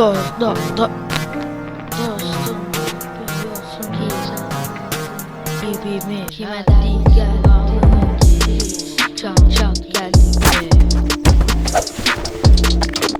Do, do, do. Dostum biliyorsun ki sen Gibimi kime değil geldi Çat çat geldi Well,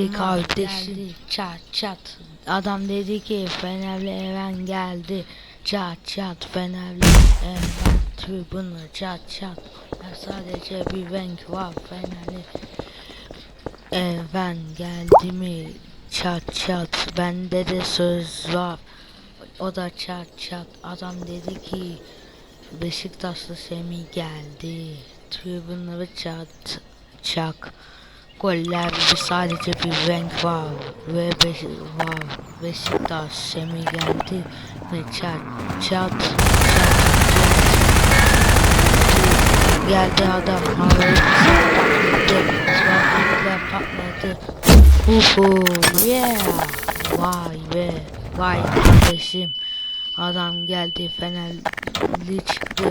Geldiler adam kardeşi çat çat. Adam dedi ki Fenerli Eren geldi. Çat çat Fenerli Eren Tribunu çat çat. Ya Sadece bir renk var Fenerli Eren geldi mi? Çat çat Bende de söz var. O da çat çat. Adam dedi ki Beşiktaşlı Semih geldi. Tribunları çat çak Goller bir sadece bir renk var ve beş, var Beşiktaş Semih geldi ve çat çat geldi adam. Havayı trafikler patladı Uhu yeah. Vay be vay kardeşim. Adam geldi Fenerli çıktı.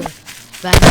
Ben de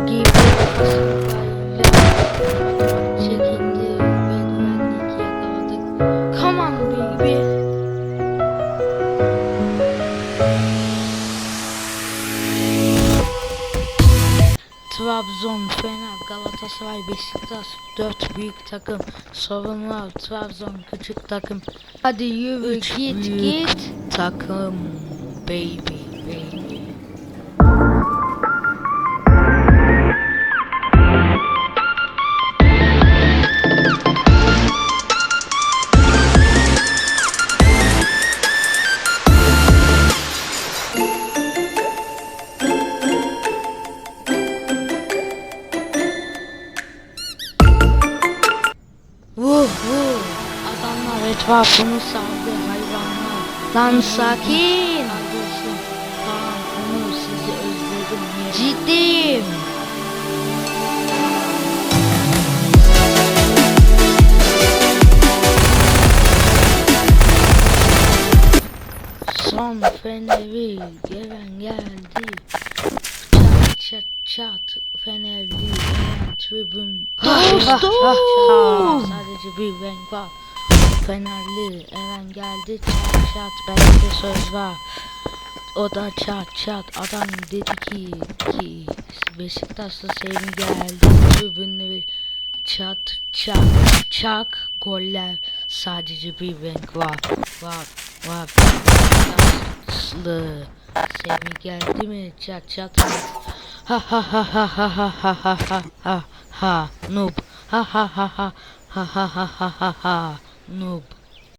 takip çekildi ve güvenlik yakaladık. Come on baby. Trabzon, Fener, Galatasaray, Beşiktaş dört büyük takım. Sorunlar Trabzon küçük takım. Hadi yürü Üç git büyük git. Takım baby baby. Vuh vuh. Adamlar etrafını sardı hayvanlar. Lan sakin. Kardeşim tamam onu sizi özledim. Ciddiyim. Son feneri gelen geldi. Çat çat fenerli tribün. Dostum! Sadece bir renk var. Fenerli Eren geldi çat çat bende söz var. O da çat çat adam dedi ki ki Beşiktaş'ta Sevim geldi tribünleri çat çat çak goller sadece bir renk var var var Beşiktaşlı Sevim geldi mi çat çat ha ha ha ha ha ha ha ha ha noob ha ha ha ha ha ha ha ha ha noob